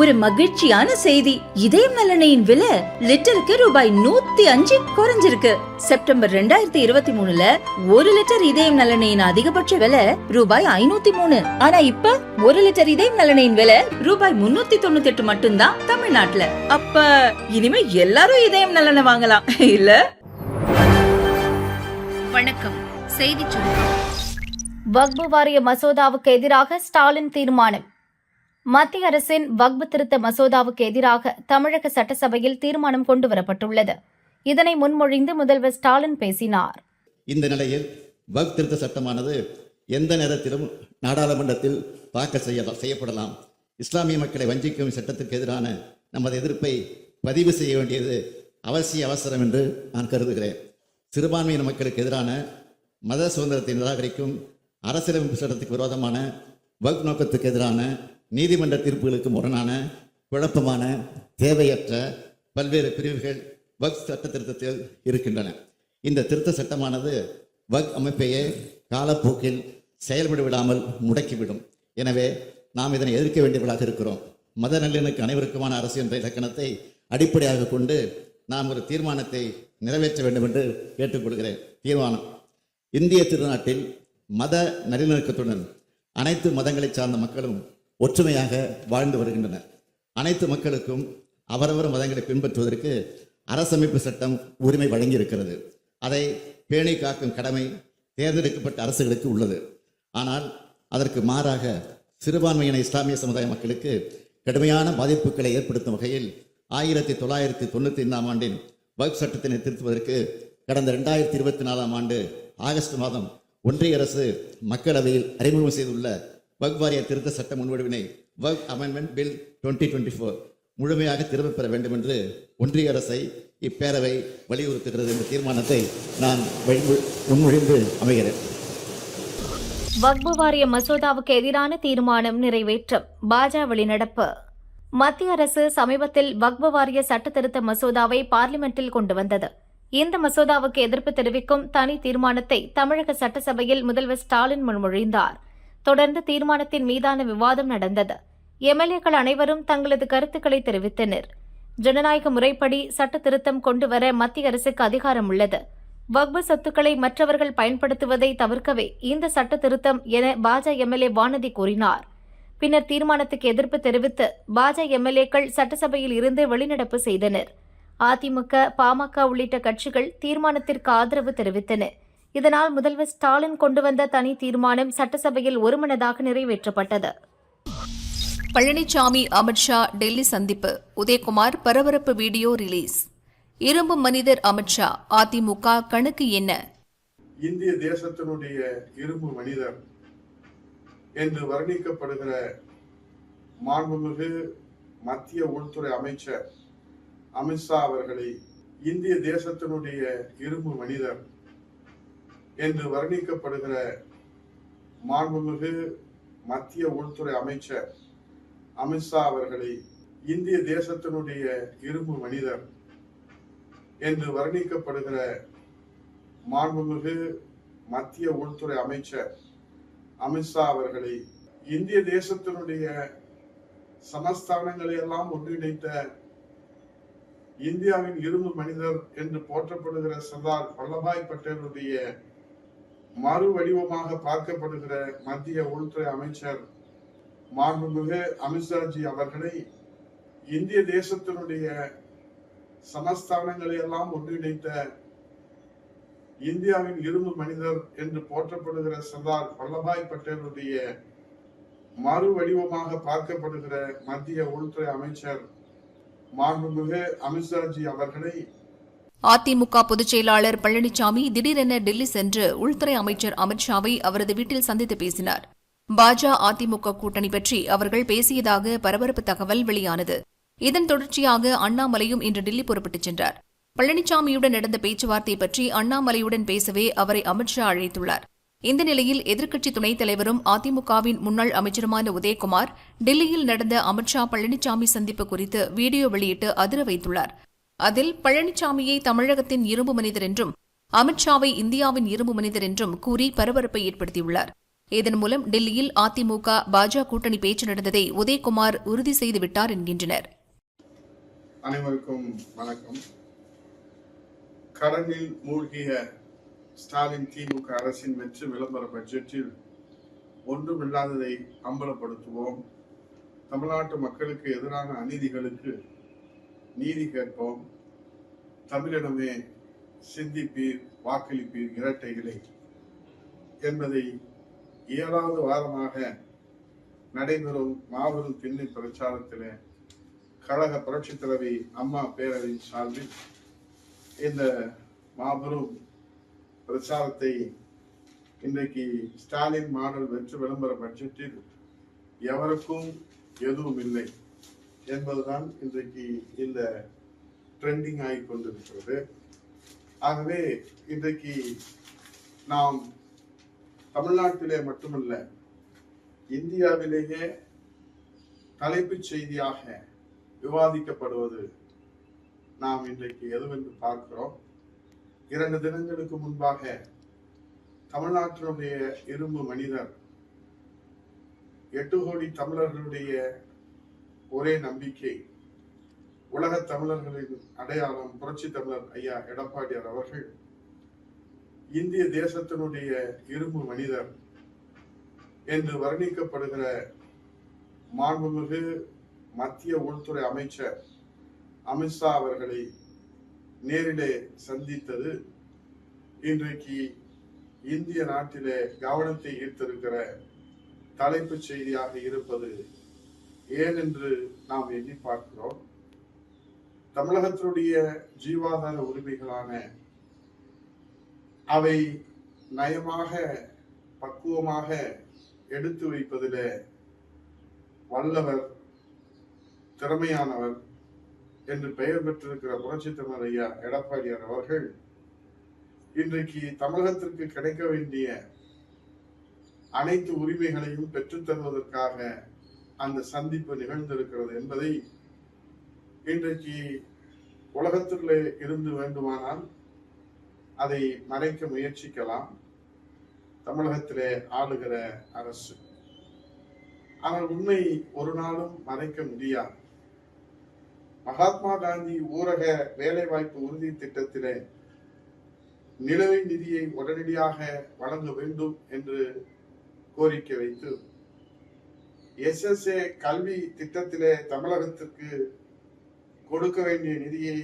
ஒரு மகிழ்ச்சியான செய்தி. இதயம் நலனையின் விலை லிட்டருக்கு ரூபாய் நூத்தி அஞ்சு குறைஞ்சிருக்கு. செப்டம்பர் ரெண்டாயிரத்தி இருபத்தி மூணுல ஒரு லிட்டர் இதயம் நலனையின் அதிகபட்ச விலை ரூபாய் ஐநூத்தி மூணு. ஆனா இப்ப ஒரு லிட்டர் இதயம் நலனையின் விலை ரூபாய் முன்னூத்தி தொண்ணூத்தி எட்டு மட்டும்தான் தமிழ்நாட்டுல. அப்ப இனிமே எல்லாரும் இதயம் நலனை வாங்கலாம் இல்ல? வணக்கம். செய்திச் சுருக்கம் வக்பு வாரிய மசோதாவுக்கு எதிராக ஸ்டாலின் தீர்மானம். மத்திய அரசின் வக்பு திருத்த மசோதாவுக்கு எதிராக தமிழக சட்டசபையில் தீர்மானம் கொண்டுவரப்பட்டுள்ளது. இதனை முன்மொழிந்து முதல்வர் ஸ்டாலின் பேசினார். இந்த நிலையில் வக் திருத்த சட்டமானது எந்த நேரத்திலும் நாடாளுமன்றத்தில் தாக்கல் செய்ய செய்யப்படலாம். இஸ்லாமிய மக்களை வஞ்சிக்கும் சட்டத்திற்கு எதிரான நமது எதிர்ப்பை பதிவு செய்ய வேண்டியது அவசிய அவசரம் என்று நான் கருதுகிறேன். சிறுபான்மையின மக்களுக்கு எதிரான மத சுதந்திரத்தை நிராகரிக்கும் அரசியலமைப்பு சட்டத்துக்கு விரோதமான வக் நோக்கத்துக்கு எதிரான நீதிமன்ற தீர்ப்புகளுக்கு முரணான குழப்பமான தேவையற்ற பல்வேறு பிரிவுகள் வக் சட்ட திருத்தத்தில் இருக்கின்றன. இந்த திருத்த சட்டமானது வக் அமைப்பையே காலப்போக்கில் செயல்பட விடாமல் முடக்கிவிடும். எனவே நாம் இதனை எதிர்க்க வேண்டியவர்களாக இருக்கிறோம். மத நல்லிணக்கு அனைவருக்குமான அரசு என்ற இலக்கணத்தை அடிப்படையாக கொண்டு நாம் ஒரு தீர்மானத்தை நிறைவேற்ற வேண்டும் என்று கேட்டுக்கொள்கிறேன். தீர்மானம். இந்திய திருநாட்டில் மத நல்லிணக்கத்துடன் அனைத்து மதங்களைச் சார்ந்த மக்களும் ஒற்றுமையாக வாழ்ந்து வருகின்றனர். அனைத்து மக்களுக்கும் அவரவர் மதங்களை பின்பற்றுவதற்கு அரசமைப்பு சட்டம் உரிமை வழங்கியிருக்கிறது. அதை பேணி காக்கும் கடமை தேர்ந்தெடுக்கப்பட்ட அரசுகளுக்கு உள்ளது. ஆனால் அதற்கு மாறாக சிறுபான்மையின இஸ்லாமிய சமுதாய மக்களுக்கு கடுமையான பாதிப்புகளை ஏற்படுத்தும் வகையில் ஆயிரத்தி தொள்ளாயிரத்தி தொண்ணூற்றி ஐந்தாம் ஆண்டின் வகுப்பு சட்டத்தினை திருத்துவதற்கு கடந்த ரெண்டாயிரத்தி இருபத்தி நாலாம் ஆண்டு ஆகஸ்ட் மாதம் ஒன்றிய அரசு மக்களவையில் அறிமுகம் செய்துள்ள வக் வாரிய திருத்த சட்ட முன்வடிவினை Waqf amendment bill twenty twenty four முழுமையாக திரும்பப் பெற வேண்டும் என்று ஒன்றிய அரசை இப்பேரவை வலியுறுத்துகிறது என்ற தீர்மானத்தை நான் முன்மொழிந்து அமைகிறேன். வக்பு வாரிய மசோதாவுக்கு எதிரான தீர்மானம் நிறைவேற்றம். பாஜ வெளிநடப்பு மத்திய அரசு சமீபத்தில் வக்பு வாரிய சட்டத்திருத்த மசோதாவை பார்லிமெண்டில் கொண்டு வந்தது. இந்த மசோதாவுக்கு எதிர்ப்பு தெரிவிக்கும் தனி தீர்மானத்தை தமிழக சட்டசபையில் முதல்வர் ஸ்டாலின் முன்மொழிந்தாா் தொடர்ந்து தீர்மானத்தின் மீதான விவாதம் நடந்தது. எம்எல்ஏக்கள் அனைவரும் தங்களது கருத்துக்களை தெரிவித்தனர். ஜனநாயக முறைப்படி சட்ட திருத்தம் கொண்டுவர மத்திய அரசுக்கு அதிகாரம் உள்ளது. வக்பு சொத்துக்களை மற்றவர்கள் பயன்படுத்துவதை தவிர்க்கவே இந்த சட்ட திருத்தம் என பாஜ எம்எல்ஏ வானதி கூறினார். பின்னர் தீர்மானத்துக்கு எதிர்ப்பு தெரிவித்து பாஜ எம்எல்ஏக்கள் சட்டசபையில் இருந்து வெளிநடப்பு செய்தனர். அதிமுக பாமக உள்ளிட்ட கட்சிகள் தீர்மானத்திற்கு ஆதரவு தெரிவித்தன. இதனால் முதல்வர் ஸ்டாலின் கொண்டு வந்த தனி தீர்மானம் சட்டசபையில் ஒருமனதாக நிறைவேற்றப்பட்டது. பழனிசாமி அமித்ஷா டெல்லி சந்திப்பு. உதயகுமார் பரபரப்பு வீடியோ ரிலீஸ் இரும்பு மனிதர் அமித்ஷா அதிமுக கணக்கு என்ன? இந்திய தேசத்தினுடைய இரும்பு மனிதர் என்று வர்ணிக்கப்படுகிற மாண்புமிகு மத்திய உள்துறை அமைச்சர் அமித்ஷா அவர்களை இந்திய தேசத்தினுடைய இரும்பு மனிதர் என்று வர்ணிக்கப்படுகிற மாண்புமிகு மத்திய உள்துறை அமைச்சர் அமித்ஷா அவர்களை இந்திய தேசத்தினுடைய இரும்பு மனிதர் என்று வர்ணிக்கப்படுகிற மாண்புமிகு மத்திய உள்துறை அமைச்சர் அமித்ஷா அவர்களை இந்திய தேசத்தினுடைய சமஸ்தானங்களை எல்லாம் ஒன்றிணைத்த இந்தியாவின் இரும்பு மனிதர் என்று போற்றப்படுகிற சர்தார் வல்லபாய் பட்டேலுடைய மறு வடிவமாக பார்க்கப்படுகிற மத்திய உள்துறை அமைச்சர் மாண்புமிகு அமித்ஷாஜி அவர்களை இந்திய தேசத்தினுடைய சமஸ்தானங்களை எல்லாம் ஒன்றிணைத்த இந்தியாவின் இரும்பு மனிதர் என்று போற்றப்படுகிற சர்தார் வல்லபாய் பட்டேலுடைய மறு வடிவமாக பார்க்கப்படுகிற மத்திய உள்துறை அமைச்சர் மாண்புமிகு அமித்ஷாஜி அவர்களை அதிமுக பொதுச் செயலாளர் பழனிசாமி திடீரென டெல்லி சென்று உள்துறை அமைச்சர் அமித்ஷாவை அவரது வீட்டில் சந்தித்து பேசினார். பாஜ அதிமுக கூட்டணி பற்றி அவர்கள் பேசியதாக பரபரப்பு தகவல் வெளியானது. இதன் தொடர்ச்சியாக அண்ணாமலையும் இன்று டெல்லி புறப்பட்டுச் சென்றார். பழனிசாமியுடன் நடந்த பேச்சுவார்த்தை பற்றி அண்ணாமலையுடன் பேசவே அவரை அமித்ஷா அழைத்துள்ளார். இந்த நிலையில் எதிர்க்கட்சி துணைத் தலைவரும் அதிமுகவின் முன்னாள் அமைச்சருமான உதயகுமார் டெல்லியில் நடந்த அமித்ஷா பழனிசாமி சந்திப்பு குறித்து வீடியோ வெளியிட்டு அதிர வைத்துள்ளார். அதில் பழனிசாமியை தமிழகத்தின் இரும்பு மனிதர் என்றும் அமித்ஷாவை இந்தியாவின் இரும்பு மனிதர் என்றும் கூறி பரபரப்பை ஏற்படுத்தியுள்ளார். இதன் மூலம் டெல்லியில் அதிமுக பாஜக கூட்டணி பேச்சு நடந்ததை உதயகுமார் உறுதி செய்துவிட்டார் என்கின்றனர். அனைவருக்கும் வணக்கம். கடலில் மூழ்கிய ஸ்டாலின் திமுக அரசின் வெற்றி விளம்பர பட்ஜெட்டில் ஒன்றுமில்லாததை அம்பலப்படுத்துவோம். தமிழ்நாட்டு மக்களுக்கு எதிரான அநீதிகளுக்கு நீதி கேட்போம். தமிழிடமே சிந்திப்பீர் வாக்களிப்பீர் இரட்டைகளை என்பதை ஏழாவது வாரமாக நடைபெறும் மாபெரும் திண்ணை பிரச்சாரத்தில் கழக புரட்சித் தலைவி அம்மா பேரவையின் சார்பில் இந்த மாபெரும் பிரச்சாரத்தை இன்றைக்கு ஸ்டாலின் மாடல் வெற்றி விளம்பர பட்ஜெட்டில் எவருக்கும் எதுவும் இல்லை. என்பதுதான் இன்றைக்கு இந்த ட்ரெண்டிங் ஆகி கொண்டிருக்கிறது. ஆகவே இன்றைக்கு நாம் தமிழ்நாட்டிலே மட்டுமல்ல இந்தியாவிலேயே தலைப்புச் செய்தியாக விவாதிக்கப்படுவது நாம் இன்றைக்கு எதுவென்று பார்க்கிறோம். இரண்டு தினங்களுக்கு முன்பாக தமிழ்நாட்டினுடைய இரும்பு மனிதர் எட்டு கோடி தமிழர்களுடைய ஒரே நம்பிக்கை. உலக தமிழர்களின் அடையாளம் புரட்சி தமிழர் ஐயா எடப்பாடியார் அவர்கள். இந்திய தேசத்தினுடைய இரும்பு மனிதர் என்று வர்ணிக்கப்படுகிற மாண்புமிகு மத்திய உள்துறை அமைச்சர் அமித்ஷா அவர்களை நேரிலே சந்தித்தது இன்றைக்கு இந்திய நாட்டிலே கவனத்தை ஈர்த்திருக்கிற தலைப்புச் செய்தியாக இருப்பது ஏன் என்று நாம் எண்ணி பார்க்கிறோம். தமிழகத்தினுடைய ஜீவாதார உரிமைகளான அவை நயமாக பக்குவமாக எடுத்து வைப்பதில் வல்லவர் திறமையானவர் என்று பெயர் பெற்றிருக்கிற புரட்சி தமிழ் ஐயா எடப்பாடியார் அவர்கள் இன்றைக்கு தமிழகத்திற்கு கிடைக்க வேண்டிய அனைத்து உரிமைகளையும் பெற்றுத்தருவதற்காக அந்த சந்திப்பு நிகழ்ந்திருக்கிறது என்பதை இன்றைக்கு உலகத்திலே இருந்து வேண்டுமானால் அதை மறைக்க முயற்சிக்கலாம். தமிழகத்திலே ஆளுகிற அரசு. ஆனால் உண்மை ஒரு நாளும் மறைக்க முடியாது. மகாத்மா காந்தி ஊரக வேலைவாய்ப்பு உறுதி திட்டத்திலே நிலுவை நிதியை உடனடியாக வழங்க வேண்டும் என்று கோரிக்கை வைத்து எஸ்எஸ்ஏ கல்வி திட்டத்திலே தமிழகத்திற்கு கொடுக்க வேண்டிய நிதியை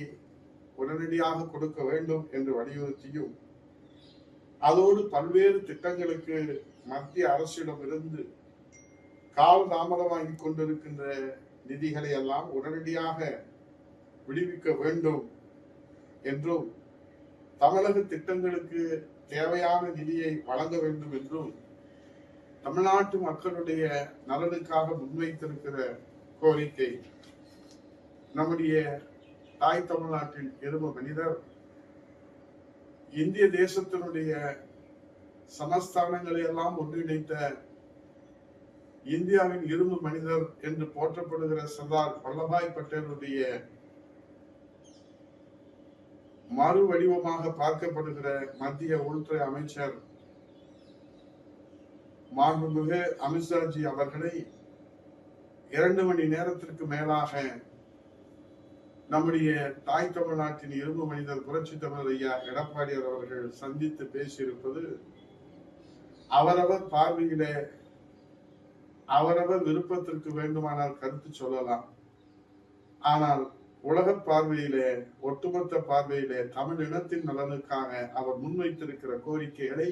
உடனடியாக கொடுக்க வேண்டும் என்று வலியுறுத்தியும் அதோடு பல்வேறு திட்டங்களுக்கு மத்திய அரசிடமிருந்து கால தாமதமாகி கொண்டிருக்கின்ற நிதிகளை எல்லாம் உடனடியாக விடுவிக்க வேண்டும் என்றும் தமிழக திட்டங்களுக்கு தேவையான நிதியை வழங்க வேண்டும் என்றும் தமிழ்நாட்டு மக்களுடைய நலனுக்காக முன்வைத்திருக்கிற கோரிக்கை நம்முடைய தாய் தமிழ்நாட்டின் எரும மனிதர் இந்திய தேசத்தினுடைய சமஸ்தானங்களை எல்லாம் ஒன்றிணைத்த இந்தியாவின் இரும்பு மனிதர் என்று போற்றப்படுகிற சர்தார் வல்லபாய் பட்டேலுடைய மறு வடிவமாக பார்க்கப்படுகிற மத்திய உள்துறை அமைச்சர் மாண்புமிகு அமித்ஷாஜி அவர்களை இரண்டு மணி நேரத்திற்கு மேலாக நம்முடைய தாய் தமிழ்நாட்டின் இரும்பு மனிதர் புரட்சி தமிழர் ஐயா எடப்பாடியார் அவர்கள் சந்தித்து பேசியிருப்பது அவரவர் பார்வையிலே அவரவர் விருப்பத்திற்கு வேண்டுமானால் கருத்து சொல்லலாம். ஆனால் உலக பார்வையிலே ஒட்டுமொத்த பார்வையிலே தமிழ் இனத்தின் நலனுக்காக அவர் முன்வைத்திருக்கிற கோரிக்கைகளை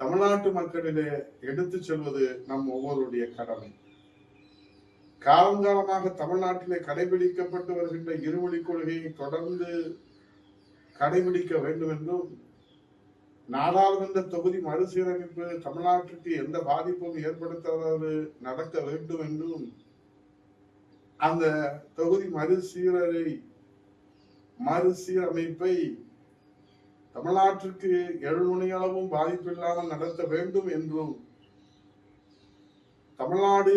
தமிழ்நாட்டு மக்களிலே எடுத்துச் செல்வது நம் ஒவ்வொருடைய கடமை. காலங்காலமாக தமிழ்நாட்டிலே கடைபிடிக்கப்பட்டு வருகின்ற இருமொழி கொள்கையை தொடர்ந்து கடைபிடிக்க வேண்டும் என்றும் நாடாளுமன்ற தொகுதி மறுசீரமைப்பு தமிழ்நாட்டிற்கு எந்த பாதிப்பும் ஏற்படுத்தாதது நடக்க வேண்டும் என்றும் அந்த தொகுதி மறுசீரரை மறுசீரமைப்பை தமிழ்நாட்டிற்கு எழுநுணி அளவும் பாதிப்பில்லாமல் நடத்த வேண்டும் என்றும் தமிழ்நாடு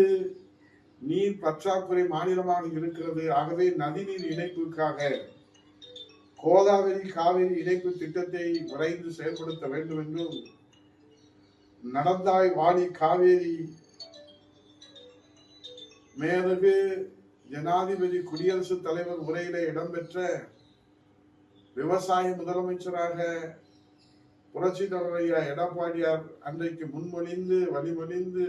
நீர் பற்றாக்குறை மாநிலமாக இருக்கிறது. ஆகவே நதிநீர் இணைப்புக்காக கோதாவரி காவிரி இணைப்பு திட்டத்தை விரைந்து செயல்படுத்த வேண்டும் என்றும் நடந்தாய் வாடி காவேரி மேலகு ஜனாதிபதி குடியரசுத் தலைவர் உரையிலே இடம்பெற்ற விவசாய முதலமைச்சராக புரட்சி தலைவரையா எடப்பாடியார் அன்றைக்கு முன்மொழிந்து வழிமொழிந்து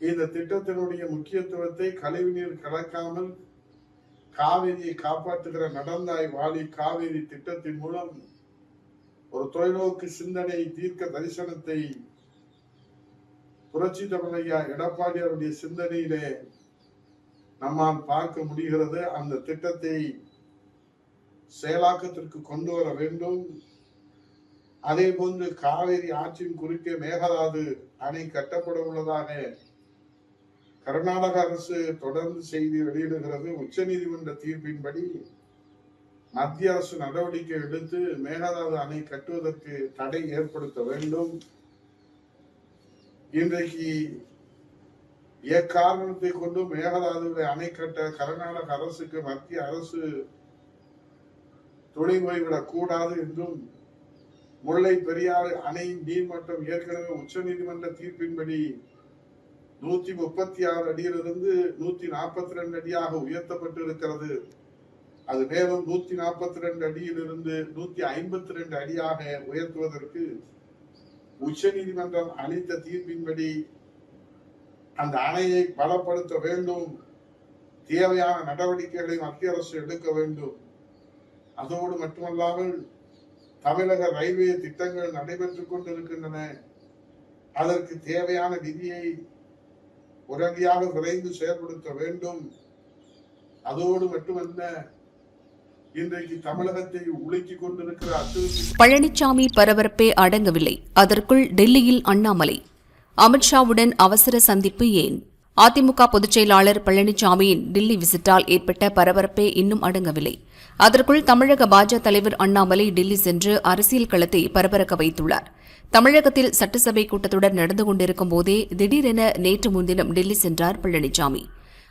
இந்த திட்டத்தினுடைய முக்கியத்துவத்தை கழிவுநீர் கலக்காமல் காவிரியை காப்பாற்றுகிற நடந்தாய் வாலி காவிரி திட்டத்தின் மூலம் ஒரு தொலைநோக்கு சிந்தனை தீர்க்க தரிசனத்தை புரட்சி தமிழையா எடப்பாடியாருடைய சிந்தனையிலே நம்மால் பார்க்க முடிகிறது. அந்த திட்டத்தை செயலாக்கத்திற்கு கொண்டு வர வேண்டும். அதே போன்று காவிரி ஆற்றின் குறுக்கே மேகதாது அணை கட்டப்பட உள்ளதாக கர்நாடக அரசு தொடர்ந்து செய்தி வெளியிடுகிறது. உச்சநீதிமன்ற தீர்ப்பின்படி மத்திய அரசு நடவடிக்கை எடுத்து மேகதாது அணை கட்டுவதற்கு தடை ஏற்படுத்த வேண்டும். இன்றைக்கு எக்காரணத்தை கொண்டு மேகதாதுவை அணை கட்ட கர்நாடக அரசுக்கு மத்திய அரசு துணி போய்விடக் கூடாது என்றும் முல்லை பெரியாறு அணையின் நீர்மட்டம் ஏற்கனவே உச்ச நீதிமன்ற தீர்ப்பின்படி நூத்தி முப்பத்தி ஆறு அடியிலிருந்து நூத்தி நாற்பத்தி ரெண்டு அடியாக உயர்த்தப்பட்டு இருக்கிறது அது மேலும் நூத்தி நாற்பத்தி ரெண்டு அடியிலிருந்து நூத்தி ஐம்பத்தி ரெண்டு அடியாக உயர்த்துவதற்கு உச்ச நீதிமன்றம் அளித்த தீர்ப்பின்படி அந்த அணையை பலப்படுத்த வேண்டும். தேவையான நடவடிக்கைகளை மத்திய அரசு எடுக்க வேண்டும். அதோடு மட்டுமல்லாமல் தமிழக ரயில்வே திட்டங்கள் நடைபெற்றுக் கொண்டிருக்கின்றன. அதற்கு தேவையான நிதியை உடனடியாக விரைந்து செயல்படுத்த வேண்டும். அதோடு மட்டுமல்ல தமிழகத்தை பழனிசாமி பரபரப்பே அடங்கவில்லை. அதற்குள் டெல்லியில் அண்ணாமலை. அமித்ஷாவுடன் அவசர சந்திப்பு ஏன்? அதிமுக பொதுச் செயலாளர் பழனிசாமியின் டில்லி விசிட்டால் ஏற்பட்ட பரபரப்பே இன்னும் அடங்கவில்லை. அதற்குள் தமிழக பாஜக தலைவர் அண்ணாமலை டில்லி சென்று அரசியல் களத்தை பரபரக்க வைத்துள்ளார். தமிழகத்தில் சட்டசபை கூட்டத்தொடர் நடந்து கொண்டிருக்கும் போதே திடீரென நேற்று முன்தினம் டெல்லி சென்றார் பழனிசாமி.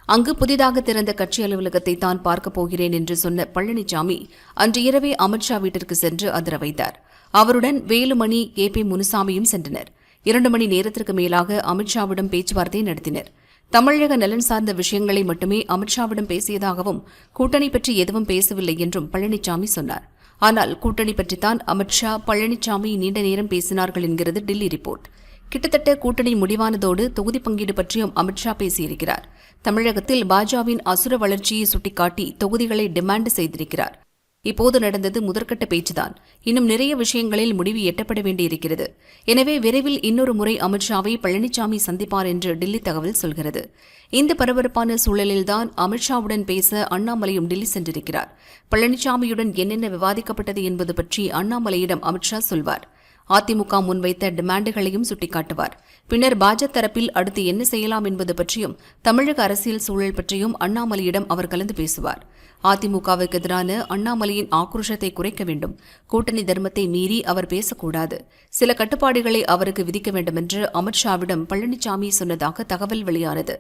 அங்கு புதிதாக திறந்த கட்சி அலுவலகத்தை தான் பார்க்கப் போகிறேன் என்று சொன்ன பழனிசாமி அன்று இரவே அமித்ஷா வீட்டிற்கு சென்று அதிர வைத்தார். அவருடன் வேலுமணி கே பி முனுசாமியும் சென்றனர். இரண்டு மணி நேரத்திற்கு மேலாக அமித்ஷாவிடம் பேச்சுவார்த்தை நடத்தினர். தமிழக நலன் சார்ந்த விஷயங்களை மட்டுமே அமித்ஷாவிடம் பேசியதாகவும் கூட்டணி பற்றி எதுவும் பேசவில்லை என்றும் பழனிசாமி சொன்னார். ஆனால் கூட்டணி பற்றித்தான் அமித்ஷா பழனிசாமி நீண்ட நேரம் பேசினார்கள் என்கிறது டில்லி ரிப்போர்ட். கிட்டத்தட்ட கூட்டணி முடிவானதோடு தொகுதி பங்கீடு பற்றியும் அமித்ஷா பேசியிருக்கிறார். தமிழகத்தில் பாஜாவின் அசுர வளர்ச்சியை சுட்டிக்காட்டி தொகுதிகளை டிமாண்ட் செய்திருக்கிறார். இப்போது நடந்தது முதற்கட்ட பேச்சுதான். இன்னும் நிறைய விஷயங்களில் முடிவு எட்டப்பட வேண்டியிருக்கிறது. எனவே விரைவில் இன்னொரு முறை அமித்ஷாவை பழனிசாமி சந்திப்பார் என்று டில்லி தகவல் சொல்கிறது. இந்த பரபரப்பான சூழலில்தான் அமித்ஷாவுடன் பேச அண்ணாமலையும் டில்லி சென்றிருக்கிறார். பழனிசாமியுடன் என்னென்ன விவாதிக்கப்பட்டது என்பது பற்றி அண்ணாமலையிடம் அமித்ஷா சொல்வார். அதிமுக முன்வைத்த டிமாண்டுகளையும் சுட்டிக்காட்டுவார். பின்னர் பாஜக தரப்பில் அடுத்து என்ன செய்யலாம் என்பது பற்றியும் தமிழக அரசியல் சூழல் பற்றியும் அண்ணாமலையிடம் அவர் கலந்து பேசுவார். அதிமுகவுக்கு எதிரான அண்ணாமலையின் ஆக்ரோஷத்தை குறைக்க வேண்டும். கூட்டணி தர்மத்தை மீறி அவர் பேசக்கூடாது. சில கட்டுப்பாடுகளை அவருக்கு விதிக்க வேண்டுமென்று அமித்ஷாவிடம் பழனிசாமி சொன்னதாக தகவல் வெளியானது.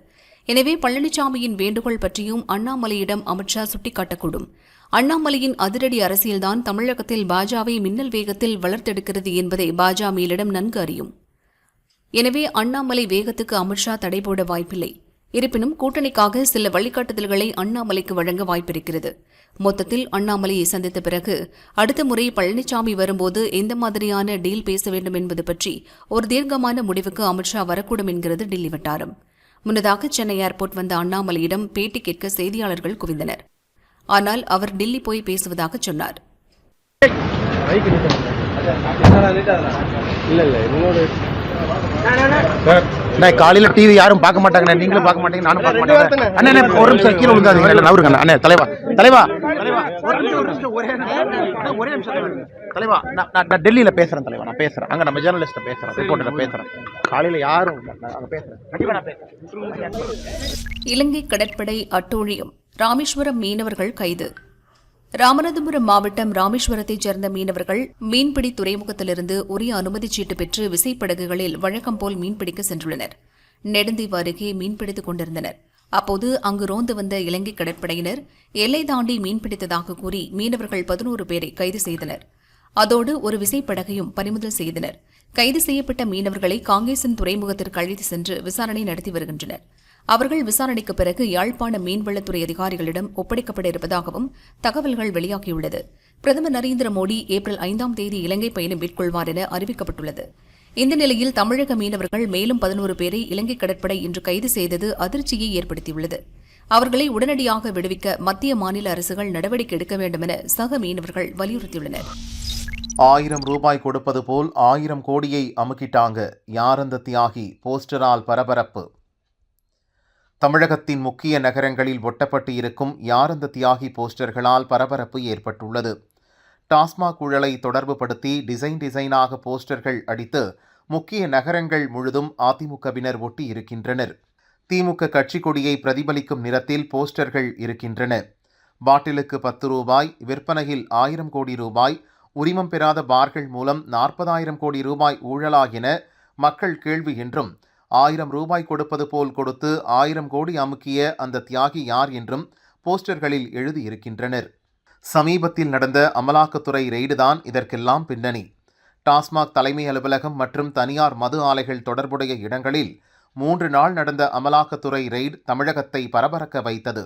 எனவே பழனிசாமியின் வேண்டுகோள் பற்றியும் அண்ணாமலையிடம் அமித்ஷா சுட்டிக்காட்டக்கூடும். அண்ணாமலையின் அதிரடி அரசியல்தான் தமிழகத்தில் பாஜவை மின்னல் வேகத்தில் வளர்த்தெடுக்கிறது என்பதை பாஜா மேலிடம் நன்கு அறியும். எனவே அண்ணாமலை வேகத்துக்கு அமித்ஷா தடை போட வாய்ப்பில்லை. இருப்பினும் கூட்டணிக்காக சில வழிகாட்டுதல்களை அண்ணாமலைக்கு வழங்க வாய்ப்பிருக்கிறது. மொத்தத்தில் அண்ணாமலையை சந்தித்த பிறகு அடுத்த முறை பழனிசாமி வரும்போது எந்த மாதிரியான டீல் பேச வேண்டும் என்பது பற்றி ஒரு தீர்க்கமான முடிவுக்கு அமித்ஷா வரக்கூடும் என்கிறது டில்லி வட்டாரம். முன்னதாக சென்னை ஏர்போர்ட் வந்த அண்ணாமலையிடம் பேட்டி கேட்க செய்தியாளர்கள் குவிந்தனர். ஆனால் அவர் டில்லி போய் பேசுவதாக சொன்னார். இல்ல இல்ல என்னோட நான் காலையில டிவி யாரும் பார்க்க மாட்டாங்க நீங்களும் பார்க்க மாட்டீங்க நானும் பார்க்க மாட்டேன் அண்ணே ஒரு நிமிஷம் கீழே விழுந்தாதீங்க. இல்ல நவருங்க அண்ணே. தலைவா தலைவா தலைவா ஒரு நிமிஷம் ஒரு நிமிஷம் ஒரே நிமிஷம் அண்ணே, ஒரே நிமிஷம் தலைவா. தலைவா நான் நான் டெல்லியில பேசுறேன் தலைவா நான் பேசுறேன். அங்க நம்ம ஜேர்னலிஸ்ட பேசுறேன் ரிப்போர்ட்டர் பேசுறேன். காலையில யாரும் அங்க இலங்கை கடற்படை அட்டூழியம் ராமேஸ்வரம் மீனவர்கள் கைது. ராமநாதபுரம் மாவட்டம் ராமேஸ்வரத்தைச் சேர்ந்த மீனவர்கள் மீன்பிடி துறைமுகத்திலிருந்து உரிய அனுமதி சீட்டு பெற்று விசைப்படகுகளில் வழக்கம் போல் மீன்பிடிக்க சென்றுள்ளனர். நெடுந்தீவு அருகே மீன்பிடித்துக் கொண்டிருந்தனர். அப்போது அங்கு ரோந்து வந்த இலங்கை கடற்படையினர் எல்லை தாண்டி மீன்பிடித்ததாக கூறி மீனவர்கள் பதினோரு பேரை கைது செய்தனர். அதோடு ஒரு விசைப்படகையும் பறிமுதல் செய்தனர். கைது செய்யப்பட்ட மீனவர்களை காங்கேசன் துறைமுகத்திற்கு அழைத்து சென்று விசாரணை நடத்தி வருகின்றனர். அவர்கள் விசாரணைக்கு பிறகு யாழ்ப்பாண மீன்வளத்துறை அதிகாரிகளிடம் ஒப்படைக்கப்பட இருப்பதாகவும் தகவல்கள் வெளியாகியுள்ளது. பிரதமர் நரேந்திர மோடி ஏப்ரல் ஐந்தாம் தேதி இலங்கை பயணம் மேற்கொள்வார் என அறிவிக்கப்பட்டுள்ளது. இந்த நிலையில் தமிழக மீனவர்கள் மேலும் பதினோரு பேரை இலங்கை கடற்படை இன்று கைது செய்தது அதிர்ச்சியை ஏற்படுத்தியுள்ளது. அவர்களை உடனடியாக விடுவிக்க மத்திய மாநில அரசுகள் நடவடிக்கை எடுக்க வேண்டும் என சக மீனவர்கள் வலியுறுத்தியுள்ளனர். ஆயிரம் ரூபாய் கொடுப்பது போல் ஆயிரம் கோடியை அமுக்கிட்டாங்க. யார் அந்த தியாகி? போஸ்டரால் பரபரப்பு. தமிழகத்தின் முக்கிய நகரங்களில் ஒட்டப்பட்டு இருக்கும் யார் அந்த தியாகி போஸ்டர்களால் பரபரப்பு ஏற்பட்டுள்ளது? டாஸ்மாக் ஊழலை தொடர்புபடுத்தி டிசைன் டிசைனாக போஸ்டர்கள் அடித்து முக்கிய நகரங்கள் முழுதும் அதிமுகவினர் ஒட்டி இருக்கின்றனர். திமுக கட்சி கொடியை பிரதிபலிக்கும் நிறத்தில் போஸ்டர்கள் இருக்கின்றன. பாட்டிலுக்கு பத்து ரூபாய் விற்பனையில் ஆயிரம் கோடி ரூபாய் உரிமம் பெறாத பார்கள் மூலம் நாற்பதாயிரம் கோடி ரூபாய் ஊழலா என மக்கள் கேள்வி என்றும் ஆயிரம் ரூபாய் கொடுப்பது போல் கொடுத்து ஆயிரம் கோடி அமுக்கிய அந்த தியாகி யார் என்றும் போஸ்டர்களில் எழுதியிருக்கின்றனர். சமீபத்தில் நடந்த அமலாக்கத்துறை ரெய்டுதான் இதற்கெல்லாம் பின்னணி. டாஸ்மாக் தலைமை அலுவலகம் மற்றும் தனியார் மது ஆலைகள் தொடர்புடைய இடங்களில் மூன்று நாள் நடந்த அமலாக்கத்துறை ரெய்டு தமிழகத்தை பரபரக்க வைத்தது.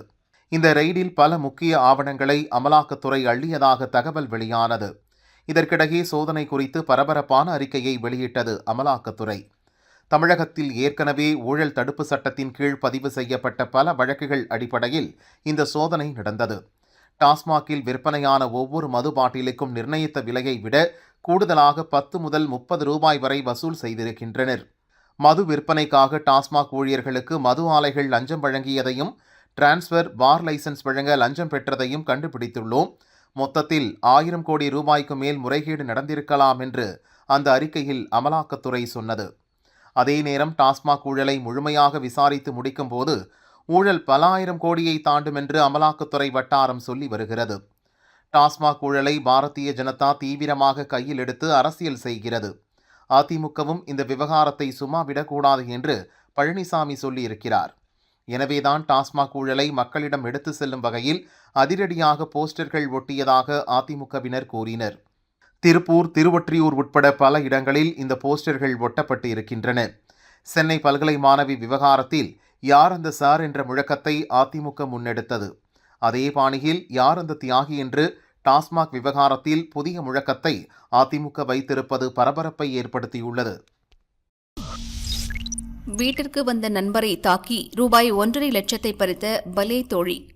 இந்த ரெய்டில் பல முக்கிய ஆவணங்களை அமலாக்கத்துறை அள்ளியதாக தகவல் வெளியானது. இதற்கிடையே சோதனை குறித்து பரபரப்பான அறிக்கையை வெளியிட்டது அமலாக்கத்துறை. தமிழகத்தில் ஏற்கனவே ஊழல் தடுப்பு சட்டத்தின் கீழ் பதிவு செய்யப்பட்ட பல வழக்குகள் அடிப்படையில் இந்த சோதனை நடந்தது. டாஸ்மாகில் விற்பனையான ஒவ்வொரு மது பாட்டிலுக்கும் நிர்ணயித்த விலையை விட கூடுதலாக பத்து முதல் முப்பது ரூபாய் வரை வசூல் செய்திருக்கின்றனர். மது விற்பனைக்காக டாஸ்மாக் ஊழியர்களுக்கு மது ஆலைகள் லஞ்சம் வழங்கியதையும் டிரான்ஸ்ஃபர் பார் லைசன்ஸ் வழங்க லஞ்சம் பெற்றதையும் கண்டுபிடித்துள்ளோம். மொத்தத்தில் ஆயிரம் கோடி ரூபாய்க்கு மேல் முறைகேடு நடந்திருக்கலாம் என்று அந்த அறிக்கையில் அமலாக்கத்துறை சொன்னது. அதே நேரம் டாஸ்மாக் ஊழலை முழுமையாக விசாரித்து முடிக்கும்போது ஊழல் பல ஆயிரம் கோடியை தாண்டும் என்று அமலாக்கத்துறை வட்டாரம் சொல்லி வருகிறது. டாஸ்மாக் ஊழலை பாரதிய ஜனதா தீவிரமாக கையில் எடுத்து அரசியல் செய்கிறது. அதிமுகவும் இந்த விவகாரத்தை சும்மா விடக்கூடாது என்று பழனிசாமி சொல்லியிருக்கிறார். எனவேதான் டாஸ்மாக் ஊழலை மக்களிடம் எடுத்து செல்லும் வகையில் அதிரடியாக போஸ்டர்கள் ஒட்டியதாக அதிமுகவினர் கூறினர். திருப்பூர் திருவொற்றியூர் உட்பட பல இடங்களில் இந்த போஸ்டர்கள் ஒட்டப்பட்டு இருக்கின்றன. சென்னை பல்கலை மாணவி விவகாரத்தில் யார் அந்த சார் என்ற முழக்கத்தை அதிமுக முன்னெடுத்தது. அதே பாணியில் யார் அந்த தியாகி என்று டாஸ்மாக் விவகாரத்தில் புதிய முழக்கத்தை அதிமுக வைத்திருப்பது பரபரப்பை ஏற்படுத்தியுள்ளது. வீட்டிற்கு வந்த நண்பரை தாக்கி ரூபாய் ஒன்றரை லட்சத்தை பறித்த பலே தோழி.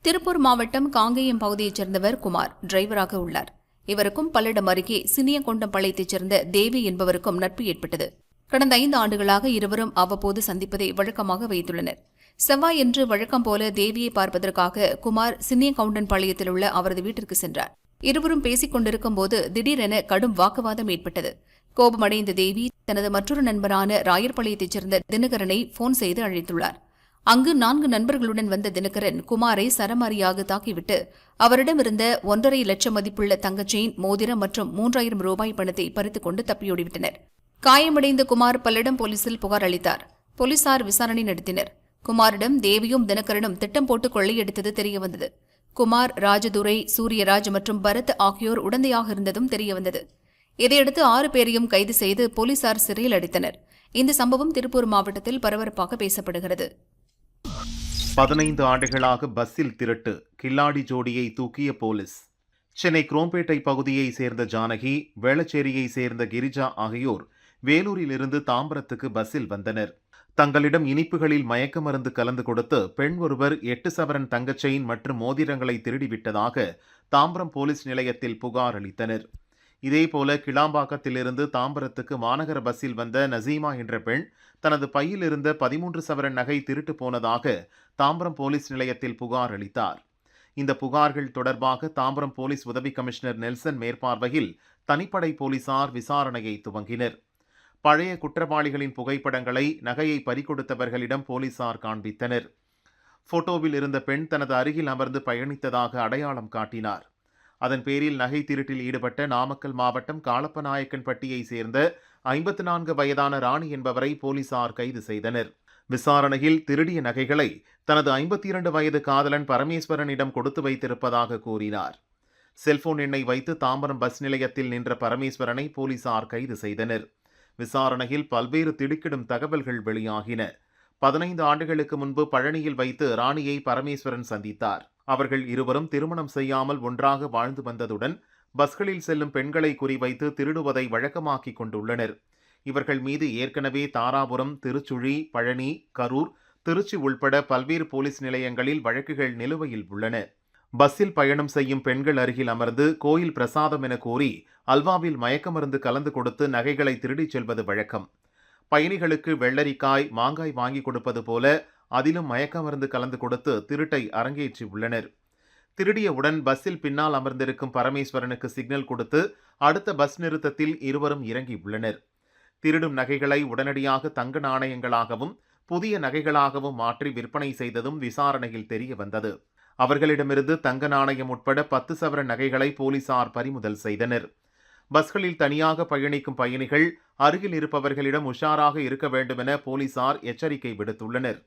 திருப்பூர் மாவட்டம் காங்கேயம் பகுதியைச் சேர்ந்தவர் குமார் டிரைவராக உள்ளார். இவருக்கும் பல்லடம் அருகே சினியங்கொண்டம் பழையத்தைச் சேர்ந்த தேவி என்பவருக்கும் நட்பு ஏற்பட்டது. கடந்த ஐந்து ஆண்டுகளாக இருவரும் அவ்வப்போது சந்திப்பதை வழக்கமாக வைத்துள்ளனர். செவ்வாய் என்று வழக்கம் போல தேவியை பார்ப்பதற்காக குமார் சின்னியங்கவுண்டன் பாளையத்தில் உள்ள அவரது வீட்டிற்கு சென்றார். இருவரும் பேசிக் கொண்டிருக்கும் போது திடீரென கடும் வாக்குவாதம் ஏற்பட்டது. கோபமடைந்த தேவி தனது மற்றொரு நண்பரான ராயர்பாளையத்தைச் சேர்ந்த தினகரனை போன் செய்து அழைத்துள்ளார். அங்கு நான்கு நண்பர்களுடன் வந்த தினகரன் குமாரை சரமாரியாக தாக்கிவிட்டு அவரிடமிருந்த ஒன்றரை லட்சம் மதிப்புள்ள தங்கச்செயின் மோதிரம் மற்றும் மூன்றாயிரம் ரூபாய் பணத்தை பறித்துக் கொண்டு தப்பியோடிவிட்டனர். காயமடைந்த குமார் பல்லிடம் போலீசில் புகார் அளித்தார். போலீசார் விசாரணை நடத்தினர். குமாரிடம் தேவியும் தினகரனும் திட்டம் போட்டு கொள்ளையடித்தது தெரியவந்தது. குமார் ராஜதுரை சூரியராஜ் மற்றும் பரத் ஆகியோர் உடந்தையாக இருந்ததும் தெரியவந்தது. இதையடுத்து ஆறு பேரையும் கைது செய்து போலீசார் சிறையில் அடைத்தனர். இந்த சம்பவம் திருப்பூர் மாவட்டத்தில் பரபரப்பாக பேசப்படுகிறது. பதினைந்து ஆண்டுகளாக பஸ்ஸில் திருட்டு. கில்லாடி ஜோடியை தூக்கிய போலீஸ். சென்னை குரோம்பேட்டை பகுதியை சேர்ந்த ஜானகி வேளச்சேரியை சேர்ந்த கிரிஜா ஆகியோர் வேலூரிலிருந்து தாம்பரத்துக்கு பஸ்ஸில் வந்தனர். தங்களிடம் இனிப்புகளில் மயக்க மருந்து கலந்து கொடுத்து பெண் ஒருவர் எட்டு சவரன் தங்கச்செயின் மற்றும் மோதிரங்களை திருடிவிட்டதாக தாம்பரம் போலீஸ் நிலையத்தில் புகார் அளித்தனர். இதேபோல கிளாம்பாக்கத்திலிருந்து தாம்பரத்துக்கு மாநகர பஸ்ஸில் வந்த நசீமா என்ற பெண் தனது பையில் இருந்த பதிமூன்று சவரன் நகை திருட்டு போனதாக தாம்பரம் போலீஸ் நிலையத்தில் புகார் அளித்தார். இந்த புகார்கள் தொடர்பாக தாம்பரம் போலீஸ் உதவி கமிஷனர் நெல்சன் மேற்பார்வையில் தனிப்படை போலீசார் விசாரணையை துவங்கினர். பழைய குற்றவாளிகளின் புகைப்படங்களை நகையை பறிகொடுத்தவர்களிடம் போலீசார் காண்பித்தனர். போட்டோவில் இருந்த பெண் தனது அருகில் அமர்ந்து பயணித்ததாக அடையாளம் காட்டினார். அதன் பேரில் நகை திருட்டில் ஈடுபட்ட நாமக்கல் மாவட்டம் காளப்பநாயக்கன்பட்டியை சேர்ந்த ஐம்பத்து நான்கு வயதான ராணி என்பவரை போலீசார் கைது செய்தனர். விசாரணையில் திருடிய நகைகளை தனது ஐம்பத்தி இரண்டு வயது காதலன் பரமேஸ்வரனிடம் கொடுத்து வைத்திருப்பதாக கூறினார். செல்போன் எண்ணை வைத்து தாம்பரம் பஸ் நிலையத்தில் நின்ற பரமேஸ்வரனை போலீசார் கைது செய்தனர். விசாரணையில் பல்வேறு திடுக்கிடும் தகவல்கள் வெளியாகின. பதினைந்து ஆண்டுகளுக்கு முன்பு பழனியில் வைத்து ராணியை பரமேஸ்வரன் சந்தித்தார். அவர்கள் இருவரும் திருமணம் செய்யாமல் ஒன்றாக வாழ்ந்து வந்ததுடன் பஸ்களில் செல்லும் பெண்களை குறிவைத்து திருடுவதை வழக்கமாக்கிக் கொண்டுள்ளனர். இவர்கள் மீது ஏற்கனவே தாராபுரம் திருச்சுழி பழனி கரூர் திருச்சி உள்பட பல்வேறு போலீஸ் நிலையங்களில் வழக்குகள் நிலுவையில் உள்ளன. பஸ்ஸில் பயணம் செய்யும் பெண்கள் அருகில் அமர்ந்து கோயில் பிரசாதம் என கூறி அல்வாவில் மயக்க மருந்து கலந்து கொடுத்து நகைகளை திருடிச் செல்வது வழக்கம். பயணிகளுக்கு வெள்ளரிக்காய் மாங்காய் வாங்கி கொடுப்பது போல அதிலும் மயக்க மருந்து கலந்து கொடுத்து திருட்டை அரங்கேற்றி உள்ளனர். திருடியவுடன் பஸ்ஸில் பின்னால் அமர்ந்திருக்கும் பரமேஸ்வரனுக்கு சிக்னல் கொடுத்து அடுத்த பஸ் நிறுத்தத்தில் இருவரும் இறங்கி உள்ளனர். திருடும் நகைகளை உடனடியாக தங்க நாணயங்களாகவும் புதிய நகைகளாகவும் மாற்றி விற்பனை செய்ததும் விசாரணையில் தெரிய வந்தது. அவர்களிடமிருந்து தங்க நாணயம் உட்பட பத்து சவர நகைகளை போலீசார் பறிமுதல் செய்தனர். பஸ்களில் தனியாக பயணிக்கும் பயணிகள் அருகில் இருப்பவர்களிடம் உஷாராக இருக்க வேண்டுமென போலீசார் எச்சரிக்கை விடுத்துள்ளனர்.